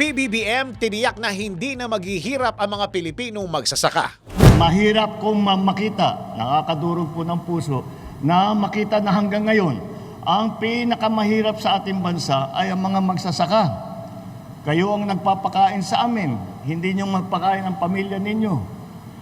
PBBM tiniyak na hindi na maghihirap ang mga Pilipinong magsasaka. Mahirap kong ma- makita, nakakadurog po ng puso, na makita na hanggang ngayon, ang pinakamahirap sa ating bansa ay ang mga magsasaka. Kayo ang nagpapakain sa amin, hindi nyo magpakain ang pamilya ninyo.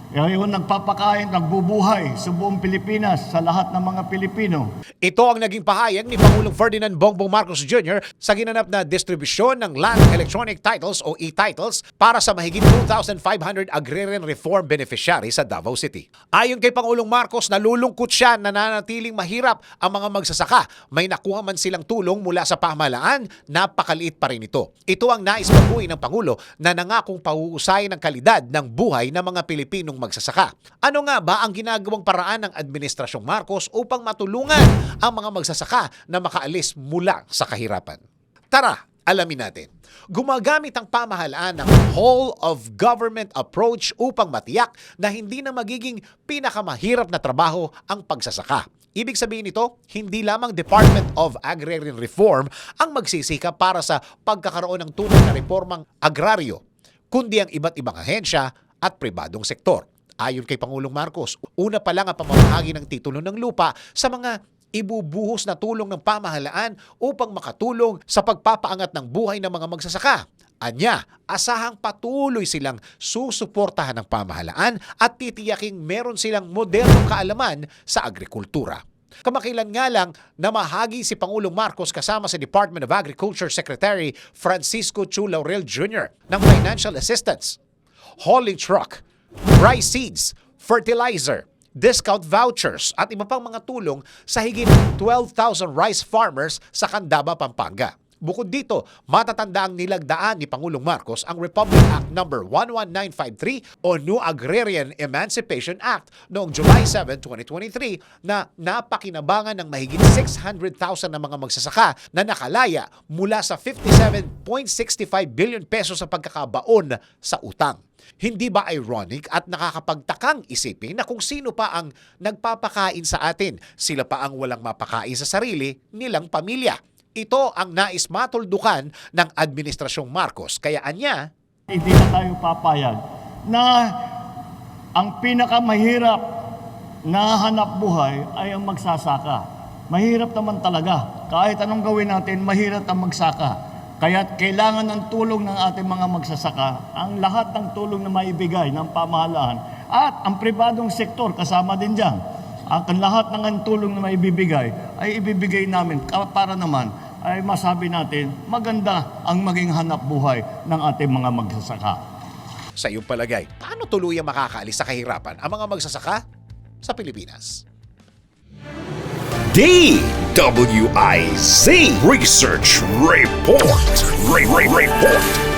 Ang nagpapakain, nagbubuhay sa buong Pilipinas, sa lahat ng mga Pilipino. Ito ang naging pahayag ni Pangulong Ferdinand Bongbong Marcos Jr. sa ginanap na distribusyon ng Land Electronic Titles o e-titles para sa mahigit 2,500 agrarian reform beneficiaries sa Davao City. Ayon kay Pangulong Marcos, nalulungkot siya na nanatiling mahirap ang mga magsasaka. May nakuha man silang tulong mula sa pamahalaan, napakaliit pa rin ito. Ito ang nais baguhin ng Pangulo na nangakong pahuhusay ng kalidad ng buhay ng mga Pilipinong magsasaka. Ano nga ba ang ginagawang paraan ng Administrasyong Marcos upang matulungan ang mga magsasaka na makaalis mula sa kahirapan? Tara, alamin natin. Gumagamit ang pamahalaan ng whole of government approach upang matiyak na hindi na magiging pinakamahirap na trabaho ang pagsasaka. Ibig sabihin nito, hindi lamang Department of Agrarian Reform ang magsisika para sa pagkakaroon ng tunay na reformang agraryo, kundi ang iba't ibang ahensya at pribadong sektor. Ayon kay Pangulong Marcos, una pa lang ang pamamahagi ng titulo ng lupa sa mga ibubuhos na tulong ng pamahalaan upang makatulong sa pagpapaangat ng buhay ng mga magsasaka. Anya, asahang patuloy silang susuportahan ng pamahalaan at titiyaking meron silang modernong kaalaman sa agrikultura. Kamakilan nga lang na mahagi si Pangulong Marcos kasama sa Department of Agriculture Secretary Francisco Chu Laurel Jr. ng financial assistance, hauling truck, rice seeds, fertilizer, discount vouchers at iba pang mga tulong sa higit 12,000 rice farmers sa Candaba, Pampanga. Bukod dito, matatanda ang nilagdaan ni Pangulong Marcos ang Republic Act No. 11953 o New Agrarian Emancipation Act noong July 7, 2023 na napakinabangan ng mahigit 600,000 na mga magsasaka na nakalaya mula sa 57.65 billion pesos sa pagkakabaon sa utang. Hindi ba ironic at nakakapagtakang isipin na kung sino pa ang nagpapakain sa atin, sila pa ang walang mapakain sa sarili nilang pamilya? Ito ang nais matuldukan ng Administrasyong Marcos. Kaya anya, Hindi na tayo papayag na ang pinakamahirap na hanap buhay ay ang magsasaka. Mahirap naman talaga. Kahit anong gawin natin, mahirap ang magsaka. Kaya kailangan ng tulong ng ating mga magsasaka, ang lahat ng tulong na maibigay ng pamahalaan at ang pribadong sektor kasama din dyan. Ang lahat ng tulong na maibibigay ay ibibigay namin para naman ay masabi natin maganda ang maging hanap buhay ng ating mga magsasaka. sa iyong palagay, paano tuluyang makakaalis sa kahirapan ang mga magsasaka sa Pilipinas? DWIZ Research Report. Re- Re- Report.